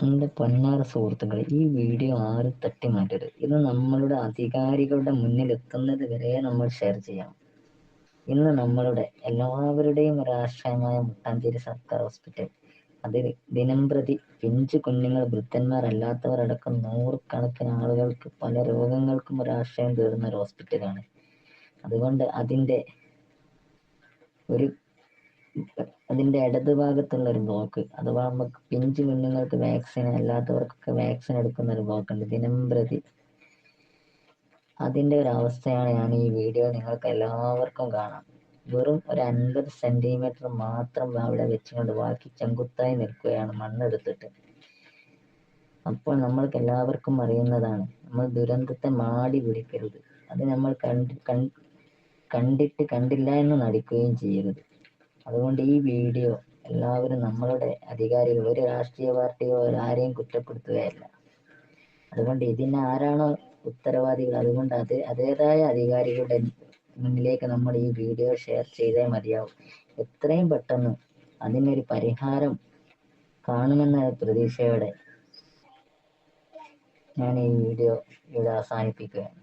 എന്റെ പൊന്നാര സുഹൃത്തുക്കളെ ഈ വീഡിയോ ആരും തട്ടി മാറ്റരുത് ഇത് നമ്മളുടെ അധികാരികളുടെ മുന്നിൽ എത്തുന്നത് വരെ നമ്മൾ ഷെയർ ചെയ്യണം ഇന്ന് നമ്മളുടെ എല്ലാവരുടെയും ഒരു ആശ്രയമായ മുട്ടാഞ്ചേരി സർക്കാർ ഹോസ്പിറ്റൽ അതിൽ ദിനം പ്രതി പിഞ്ചു കുഞ്ഞുങ്ങൾ വൃദ്ധന്മാരല്ലാത്തവരടക്കം നൂറുകണക്കിന് ആളുകൾക്ക് പല രോഗങ്ങൾക്കും ഒരു ആശ്രയം തേടുന്ന ഒരു ഹോസ്പിറ്റലാണ് അതുകൊണ്ട് അതിന്റെ ഒരു അതിന്റെ ഇടത് ഭാഗത്തുള്ള ഒരു ബ്ലോക്ക് അഥവാ നമുക്ക് പിഞ്ചു കുഞ്ഞുങ്ങൾക്ക് വാക്സിൻ അല്ലാത്തവർക്കൊക്കെ വാക്സിൻ എടുക്കുന്ന ഒരു ബ്ലോക്ക് ഉണ്ട്. ദിനംപ്രതി. അതിന്റെ ഒരു അവസ്ഥയാണ് ഞാൻ ഈ വീഡിയോ നിങ്ങൾക്ക് എല്ലാവർക്കും കാണാം. വെറും ഒരു അൻപത് സെന്റിമീറ്റർ മാത്രം അവിടെ വെച്ചുകൊണ്ട് ബാക്കി ചെങ്കുത്തായി നിൽക്കുകയാണ് മണ്ണെടുത്തിട്ട്. അപ്പോൾ നമ്മൾക്ക് എല്ലാവർക്കും അറിയുന്നതാണ് നമ്മൾ ദുരന്തത്തെ മാടി പിടിക്കരുത്. അത് നമ്മൾ കണ്ടി കണ്ടിട്ട് കണ്ടില്ല എന്ന് നടിക്കുകയും ചെയ്യരുത്. അതുകൊണ്ട് ഈ വീഡിയോ എല്ലാവരും നമ്മളുടെ അധികാരികൾ ഒരു രാഷ്ട്രീയ പാർട്ടിയോ ആരെയും കുറ്റപ്പെടുത്തുകയല്ല. അതുകൊണ്ട് ഇതിന് ആരാണോ ഉത്തരവാദികൾ അതുകൊണ്ട് അത് അതേതായ അധികാരികളുടെ മുന്നിലേക്ക് നമ്മൾ ഈ വീഡിയോ ഷെയർ ചെയ്തേ മതിയാവും. എത്രയും പെട്ടെന്ന് അതിനൊരു പരിഹാരം കാണുമെന്ന പ്രതീക്ഷയോടെ ഞാൻ ഈ വീഡിയോ ഇവിടെ അവസാനിപ്പിക്കുകയാണ്.